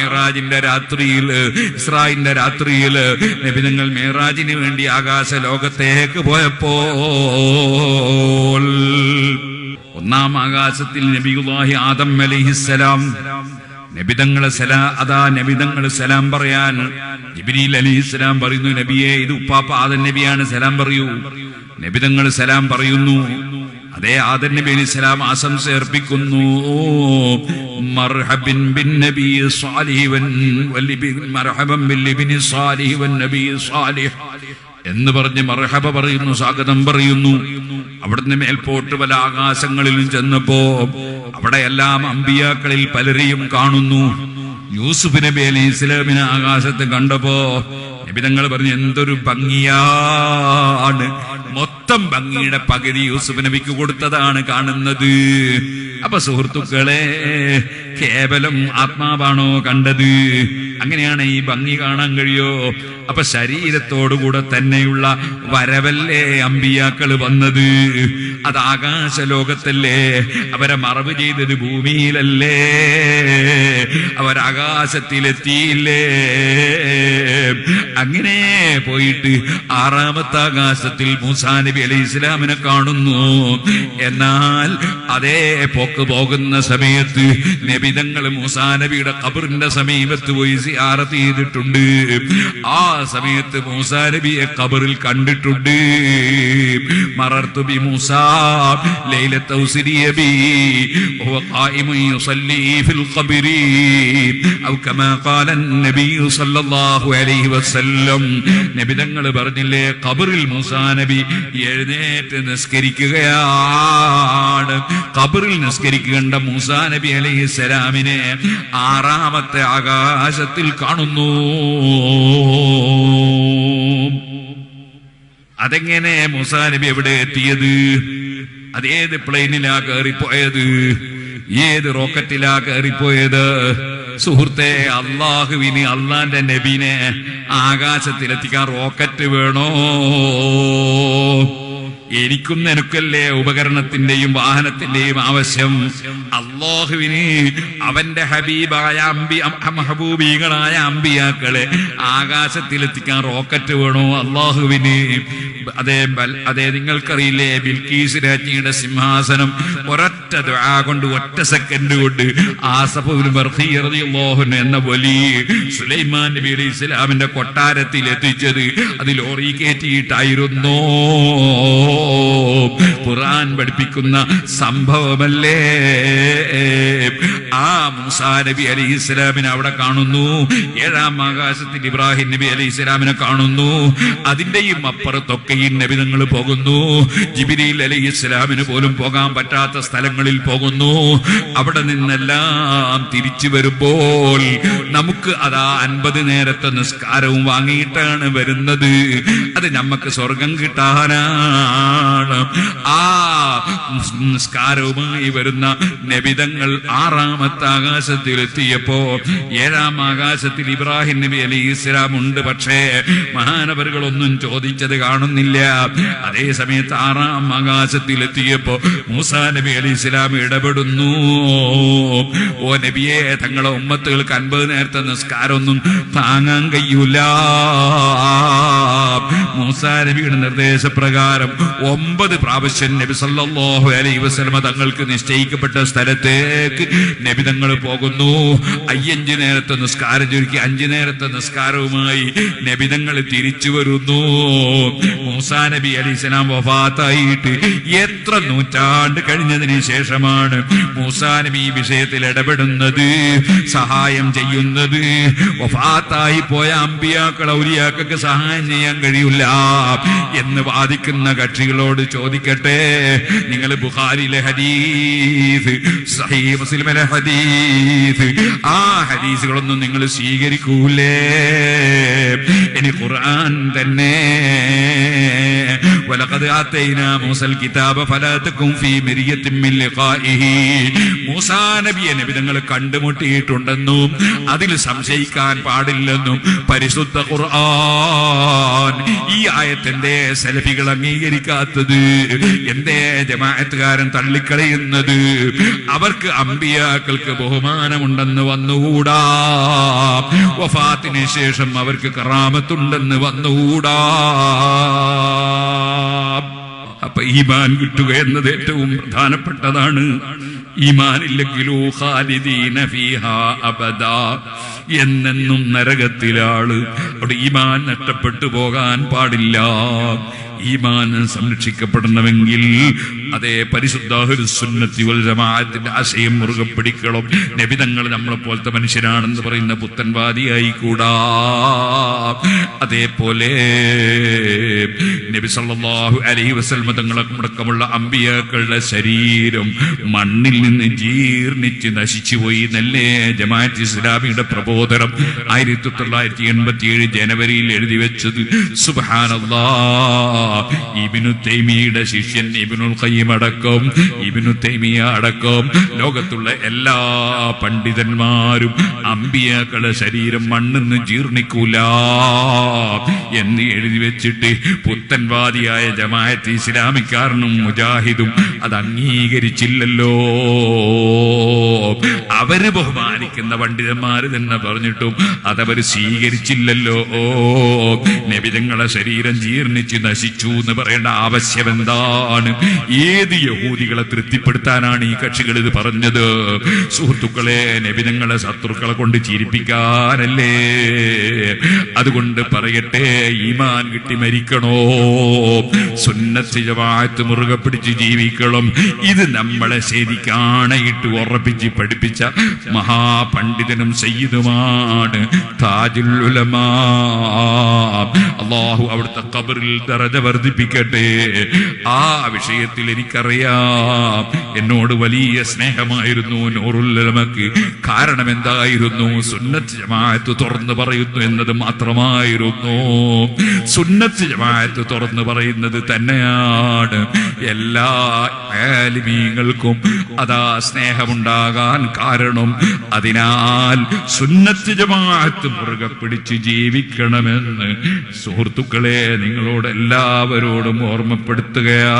മേറാജിന്റെ രാത്രിയിൽ ഇസ്രായിന്റെ രാത്രിയിൽ നബിതങ്ങൾ മേറാജിന് വേണ്ടി ആകാശ ലോകത്തേക്ക് പോയപ്പോൾ ഒന്നാം ആകാശത്തിൽ നബിയുല്ലാഹി ആദം അലൈഹിസ്സലാം നബിതങ്ങളെ സലാ അതാ നബിതങ്ങൾ സലാം പറയാൻ ജിബിരിൽ അലിഹിസ്സലാം പറയുന്നു നബിയെ ഇത് ഉപ്പാപ്പ ആദൻ നബിയാണ് സലാം പറയൂ. നബിതങ്ങൾ സലാം പറയുന്നു അതേ ആദർ നബി സ്വലാം ആശംസ അർപ്പിക്കുന്നു. മർഹബിൻ ബിൻ നബി മർഹബൻ നബി സാലിഹ് എന്ന് പറഞ്ഞ് മർഹബ പറയുന്നു സ്വാഗതം പറയുന്നു. അവിടുന്ന് മേൽപോട്ട് പല ആകാശങ്ങളിലും ചെന്നപ്പോ അവിടെയെല്ലാം അമ്പിയാക്കളിൽ പലരെയും കാണുന്നു. യൂസുഫ് നബി അലി ഇസ്ലാമിനെ ആകാശത്ത് കണ്ടപ്പോ നബിതങ്ങൾ പറഞ്ഞു എന്തൊരു ഭംഗിയാണ് മൊത്തം ഭംഗിയുടെ പകുതി യൂസുഫ് നബിക്ക് കൊടുത്തതാണ് കാണുന്നത്. അപ്പൊ സുഹൃത്തുക്കളെ കേവലം ആത്മാവാണോ കണ്ടത്? അങ്ങനെയാണ് ഈ ഭംഗി കാണാൻ കഴിയോ? അപ്പൊ ശരീരത്തോടുകൂടെ തന്നെയുള്ള വരവല്ലേ അമ്പിയാക്കൾ വന്നത്? അത് ആകാശ ലോകത്തല്ലേ അവരെ മറവ് ചെയ്തത് ഭൂമിയിലല്ലേ? അവരാകാശത്തിലെത്തിയില്ലേ? അങ്ങനെ പോയിട്ട് ആറാമത്തെ ആകാശത്തിൽ മൂസാ നബി അലി ഇസ്ലാമിനെ കാണുന്നു. എന്നാൽ അതേ പോക്ക് പോകുന്ന സമയത്ത് നബിതങ്ങൾ മൂസാ നബിയുടെ ഖബറിന്റെ സമീപത്ത് പോയി സിയാറത്ത് ചെയ്തിട്ടുണ്ട്. ആ സമയത്ത് മൂസാ നബിയെ ഖബറിൽ കണ്ടിട്ടുണ്ട്. മറർത്തു ബി മൂസാ ലൈലത്ത് ബി വഹുവ ഖായിമുൻ യുസല്ലി ഫിൽ ഖബരി ഔ കമാ ഖാല നബി സല്ലല്ലാഹു അലൈഹി വസല്ലം. നബി തങ്ങൾ പറഞ്ഞില്ലേ ഖബറിൽ മൂസാ നബി എഴുന്നേറ്റ് നിസ്കരിക്കുകയാണ്. ഖബറിൽ നിസ്കരിക്കേണ്ട മൂസാ നബി അലൈഹി സലാമിനെ ആറാമത്തെ ആകാശത്ത് ആകാശത്തിൽ കാണുന്നു. അതെങ്ങനെ മുസാ നബി എവിടെ എത്തിയത്? അതേത് പ്ലെയിനിലാ കയറിപ്പോയത്? ഏത് റോക്കറ്റിലാ കയറിപ്പോയത്? സുഹൃത്തെ അള്ളാഹുവിന് അള്ളാന്റെ നബീനെ ആകാശത്തിലെത്തിക്കാൻ റോക്കറ്റ് വേണോ? എനിക്കും നിനക്കല്ലേ ഉപകരണത്തിന്റെയും വാഹനത്തിന്റെയും ആവശ്യം? അള്ളാഹുവിന് അവന്റെ ഹബീബായ അമ്പി മഹബൂബീകളായ അമ്പിയാക്കളെ ആകാശത്തിലെത്തിക്കാൻ റോക്കറ്റ് വേണോ അള്ളാഹുവിന്? അതേ അതേ നിങ്ങൾക്കറിയില്ലേ ബിൽക്കീസ് രാജ്ഞിയുടെ സിംഹാസനം ഒരൊറ്റ ദുആ കൊണ്ട് ഒറ്റ സെക്കൻഡ് കൊണ്ട് ബർഖിയറിയാഹുൻ എന്ന വലിയ സുലൈമാൻ നബി ഇസ്ലാമിന്റെ കൊട്ടാരത്തിൽ എത്തിച്ചത്. അതിൽ ലോറി കയറ്റിയിട്ടായിരുന്നോ? ഖുർആൻ പഠിപ്പിക്കുന്ന സംഭവമല്ലേ? ആ മൂസാ നബി അലി ഇസ്ലാമിനെ അവിടെ കാണുന്നു. ഏഴാം ആകാശത്തിൽ ഇബ്രാഹിം നബി അലി ഇസ്ലാമിനെ കാണുന്നു. അതിന്റെയും അപ്പുറത്തൊക്കെ ഈ നബി നിങ്ങൾ പോകുന്നു. ജിബിരിയിൽ അലി ഇസ്ലാമിന് പോലും പോകാൻ പറ്റാത്ത സ്ഥലങ്ങളിൽ പോകുന്നു. അവിടെ നിന്നെല്ലാം തിരിച്ചു വരുമ്പോൾ നമുക്ക് അതാ അൻപത് നേരത്തെ നിസ്കാരവും വാങ്ങിയിട്ടാണ് വരുന്നത്. അത് നമുക്ക് സ്വർഗം കിട്ടാനാണ് ആ നിസ്കാരവുമായി വരുന്ന നബിതങ്ങൾ ആറാമത്തെ ആകാശത്തിൽ എത്തിയപ്പോ ഏഴാം ആകാശത്തിൽ ഇബ്രാഹിം നബി അലി ഇസ്ലാം ഉണ്ട്. പക്ഷേ മഹാനവറുകളൊന്നും ചോദിച്ചത് കാണുന്നില്ല. അതേ സമയത്ത് ആറാം ആകാശത്തിൽ എത്തിയപ്പോ മൂസാ നബി അലി ഇസ്ലാം ഇടപെടുന്നു. ഓ നബിയെ തങ്ങളെ ഉമ്മത്തുകൾക്ക് അൻപത് നേരത്തെ നിസ്കാരമൊന്നും താങ്ങാൻ കഴിയൂല. മൂസാ നബിയുടെ നിർദ്ദേശപ്രകാരം ഒമ്പത് പ്രാവശ്യം നബി സല്ലാഹു അലൈ വസ്ലമ തങ്ങൾക്ക് നിശ്ചയിക്കപ്പെട്ട സ്ഥലത്തേക്ക് നബി തങ്ങൾ പോകുന്നു. അയ്യഞ്ച് നേരത്തെ നിസ്കാരം ചുരുക്കി അഞ്ചു നേരത്തെ നിസ്കാരവുമായി നബി തങ്ങൾ തിരിച്ചു വരുന്നു. മൂസാ നബി അലി ഇസ്ലാം വഫാത്തായിട്ട് എത്ര നൂറ്റാണ്ട് കഴിഞ്ഞതിന് ശേഷമാണ് മൂസാ നബി ഈ വിഷയത്തിൽ ഇടപെടുന്നത് സഹായം ചെയ്യുന്നത്. വഫാത്തായി പോയ അമ്പിയാക്കൾ ഔലിയാക്കൾക്ക് സഹായം ചെയ്യാൻ കഴിയില്ല എന്ന് വാദിക്കുന്ന കക്ഷികളോട് ചോദിക്കട്ടെ? നിങ്ങൾ ബുഹാരിലെ ഹദീസ് സഹീ മുസ്ലിമിലെ ഹദീസ്. ആ ഹദീസുകളൊന്നും നിങ്ങൾ സ്വീകരിക്കൂലേ. ഇനി ഖുർആൻ തന്നെ. വലഖദ് ആതൈനാ മൂസൽ കിതാബ ഫലാതകും ഫീ മിരിയത്തിൻ മിൻ ലിഖാഇഹി മൂസാ നബിയെ നബി തങ്ങൾ കണ്ടുമുട്ടിയിട്ടുണ്ടെന്നും അതിൽ സംശയിക്കാൻ പാടില്ലെന്നും പരിശുദ്ധ ഖുർആൻ ഈ ആയത്തിന്റെ സെലഫികൾ അംഗീകരിക്കാത്തത് എന്തേ ജമാഅത്തുകാരൻ തള്ളിക്കളയുന്നത് അവർക്ക് അമ്പിയാക്കൾക്ക് ബഹുമാനമുണ്ടെന്ന് വന്നുകൂടാ. വഫാത്തിന് ശേഷം അവർക്ക് കറാമത്തുണ്ടെന്ന് വന്നുകൂടാ. അപ്പൊ ഈമാൻ കിട്ടുക എന്നത് ഏറ്റവും പ്രധാനപ്പെട്ടതാണ്. ഈമാനില്ലെങ്കിലോ ഖാലിദീന ഫീഹാ അബദ. എന്നെന്നും നരകത്തിലാൾ. അവിടെ ഈമാൻ നഷ്ടപ്പെട്ടു പോകാൻ പാടില്ല. ഈമാൻ സംരക്ഷിക്കപ്പെടണമെങ്കിൽ അതേ പരിശുദ്ധാഹുസുന്നത്തി ജമാഅത്തിന്റെ ആശയം മുറുകെ പിടിക്കണം. നബിതങ്ങൾ നമ്മളെ പോലത്തെ മനുഷ്യരാണെന്ന് പറയുന്ന പുത്തൻവാദിയായി കൂടാ അതേപോലെ നബി അലഹി മുടക്കമുള്ള അമ്പിയാക്കളുടെ ശരീരം മണ്ണിൽ നിന്ന് ജീർണിച്ച് നശിച്ചുപോയി നല്ലേ ജമാഅത്ത് ഇസ്ലാമിയുടെ പ്രബോധനം? ആയിരത്തി തൊള്ളായിരത്തി എൺപത്തി ഏഴ് ജനുവരിയിൽ എഴുതി വെച്ചത്. സുബാനല്ലാ ശിഷ്യൻ ഇബിനുൽ ഖയ്യിം അടക്കം ഇബിനു തൈമിയ അടക്കം ലോകത്തുള്ള എല്ലാ പണ്ഡിതന്മാരും അമ്പിയാക്കളുടെ ശരീരം മണ്ണിൽ നിന്ന് ജീർണിക്കൂല. എന്ന് എഴുതി വെച്ചിട്ട് പുത്തൻവാദിയായ ജമാഅത്ത് ഇസ്ലാമിക്കാരനും മുജാഹിദും അത് അംഗീകരിച്ചില്ലല്ലോ. അവർ ബഹുമാനിക്കുന്ന പണ്ഡിതന്മാര് തന്നെ പറഞ്ഞിട്ടും അതവര് സ്വീകരിച്ചില്ലല്ലോ. നബിതങ്ങളെ ശരീരം ജീർണിച്ച് നശിച്ചു എന്ന് പറയേണ്ട ആവശ്യം എന്താണ്? ഏത് യഹൂദികളെ തൃപ്തിപ്പെടുത്താനാണ് ഈ കക്ഷികൾ ഇത് പറഞ്ഞത്? സുഹൃത്തുക്കളെ നബിതങ്ങളെ ശത്രുക്കളെ കൊണ്ട് ചിരിപ്പിക്കാനല്ലേ? അതുകൊണ്ട് പറയട്ടെ ഈമാൻ കിട്ടി മരിക്കണോ? സുന്നത്ത് ജമാഅത്ത് മുറുകെ പിടിച്ച് ജീവിക്കണം. ഇത് നമ്മളെ ശരിക്കാണയിട്ട് ഉറപ്പിച്ച് പഠിപ്പിച്ച മഹാപണ്ഡിതനും സയ്യിദുമാണ് താജുൽ ഉലമാ. അള്ളാഹു അവിടുത്തെ കബറിൽ ദറജ വർദ്ധിപ്പിക്കട്ടെ. ആ വിഷയത്തിൽ എനിക്കറിയാം. എന്നോട് വലിയ സ്നേഹമായിരുന്നു നൂറുല്ലമക്ക് കാരണം എന്തായിരുന്നു സുന്നത്ത് ജമാഅത്ത് തുറന്നു പറയുന്നു എന്നത് മാത്രമായിരുന്നു. സുന്നത്ത് ജമാഅത്ത് തുറന്നു പറയുന്നത് തന്നെയാണ്. എല്ലാ ആലിമീങ്ങൾക്കും അതാ സ്നേഹമുണ്ടാകാൻ കാരണം. അതിനാൽ സുന്നത്ത് ജമാഅത്ത് മുറുകെ പിടിച്ച് ജീവിക്കണമെന്ന് സുഹൃത്തുക്കളെ നിങ്ങളോട് എല്ലാവരോടും ഓർമ്മപ്പെടുത്തുകയാ.